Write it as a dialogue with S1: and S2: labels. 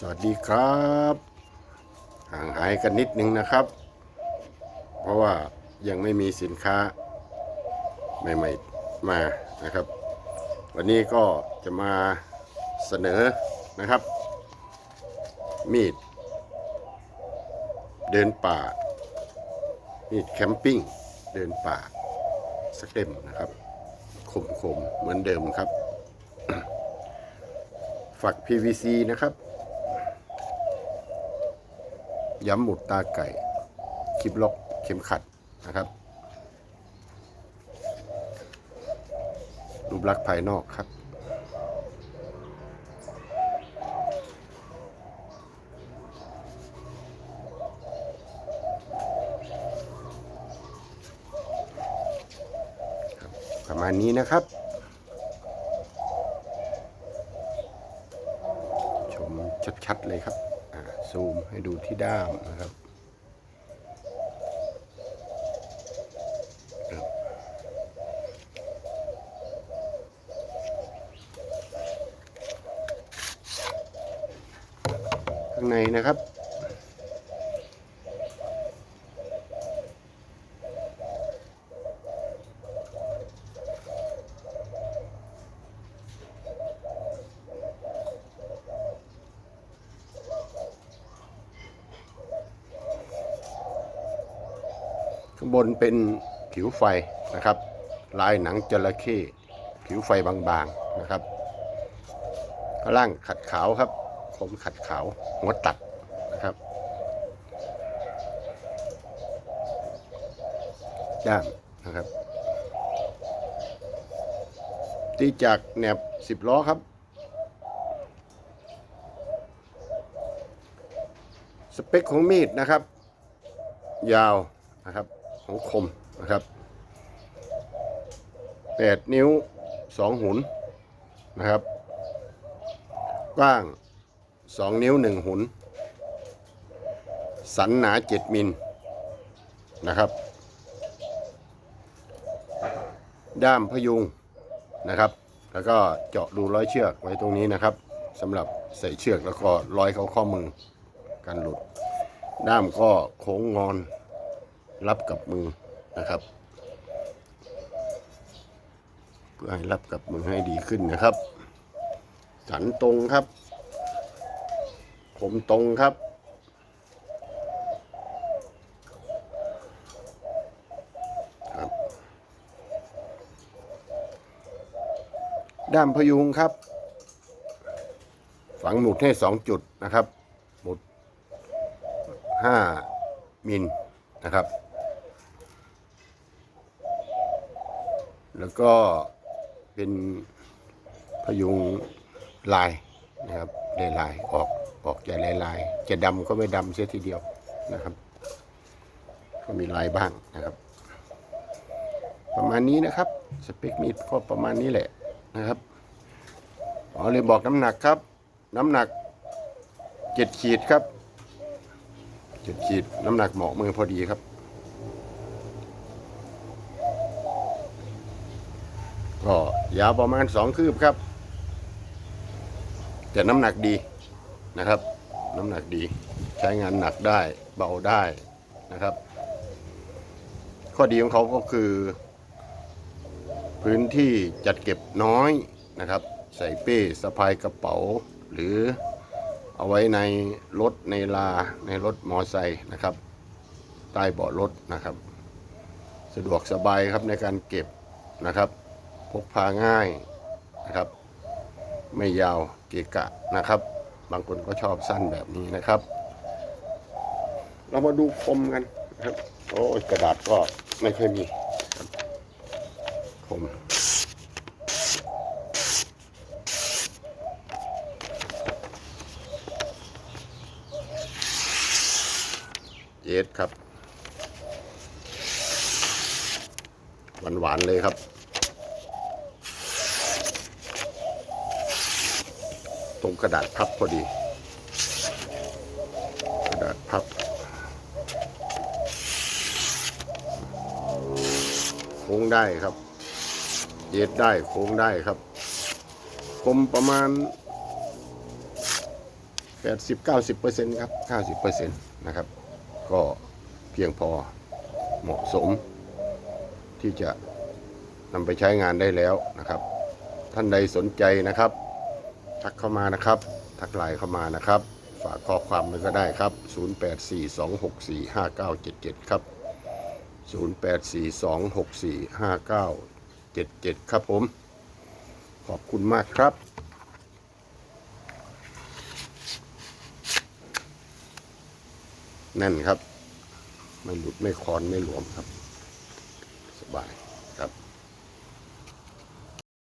S1: สวัสดีครับห่างหายกันนิดนึงนะครับ เพราะว่ายังไม่มีสินค้าใหม่ๆมานะครับ วันนี้ก็จะมาเสนอนะครับ มีด เดินป่า มีดแคมปิ้งเดินป่าสักเล่มนะครับคมๆเหมือนเดิมครับฝัก PVC นะครับ ย้ำหมุดตาไก่ คลิปล็อกเข็มขัดนะครับรูปลักษณ์ภายนอกครับ ประมาณนี้นะครับ ชมชัด ๆ เลยครับ ซูมให้ดูที่ด้ามนะครับครับข้างในนะครับ ข้างบนเป็นผิวไฟนะครับ ลายหนังจระเข้ผิวไฟบางๆนะครับข้างล่างขัดขาวครับคมขัดขาวหัวตัดนะครับด้ามนะครับ ตีจากแหนบสิบล้อครับ สเปคของมีดนะครับ ยาวนะครับ ของคมนะครับแปดนิ้วสองหุนนะครับ กว้างสองนิ้วหนึ่งหุน สันหนาเจ็ดมิลนะครับ ด้ามพยุงนะครับ แล้วก็เจาะรูร้อยเชือกไว้ตรงนี้นะครับสำหรับใส่เชือกแล้วก็ร้อยเขาข้อมือกันหลุด ด้ามก็โค้งงอน รับกับมือนะครับ เพื่อให้รับกับมือให้ดีขึ้นนะครับ สันตรงครับ ผมตรงครับครับด้ามพยุงครับ ฝังหมุดให้สองจุดนะครับ หมุดห้ามิลนะครับ แล้วก็เป็นพยุงลายนะครับลายลายออกออกจะลายลายจะดำก็ไม่ดำเสียทีเดียวนะครับ ก็มีลายบ้างนะครับ ประมาณนี้นะครับสเปคมีดก็ประมาณนี้แหละนะครับอ๋อเลยบอกน้ำหนักครับ น้ำหนักเจ็ดขีดครับเจ็ดขีดน้ำหนักเหมาะมือพอดีครับ ก็ยาวประมาณสองคืบครับ แต่น้ำหนักดีนะครับ น้ำหนักดีใช้งานหนักได้เบาได้นะครับ ข้อดีของเขาก็คือ พื้นที่จัดเก็บน้อยนะครับ ใส่เป้สะพายกระเป๋า หรือเอาไว้ในรถในลาในรถมอไซค์นะครับ ใต้เบาะรถนะครับ สะดวกสบายครับในการเก็บนะครับ กพาง่ายนะครับ ไม่ยาวเกะกะนะครับ บางคนก็ชอบสั้นแบบนี้นะครับ เรามาดูคมกันนะครับโอ้กระดาษก็ไม่เคอยมีครับคมเย็ดครับ หวานๆเลยครับ ตรงกระดาษพับพอดี กระดาษพับ โค้งได้ครับ เย็ดได้โค้งได้ครับคมประมาณ 80 90เปอร์เซ็นต์ครับ 90เปอร์เซ็นต์นะครับ ก็เพียงพอเหมาะสม ที่จะนำไปใช้งานได้แล้วนะครับ ท่านใดสนใจนะครับ ทักเข้ามานะครับ ทักไลน์เข้ามานะครับ ฝากข้อความมันก็ได้ครับ 0842645977 ครับ 0842645977 ครับผม ขอบคุณมากครับแน่นครับ ไม่หลุดไม่คลอนไม่หลวมครับ สบาย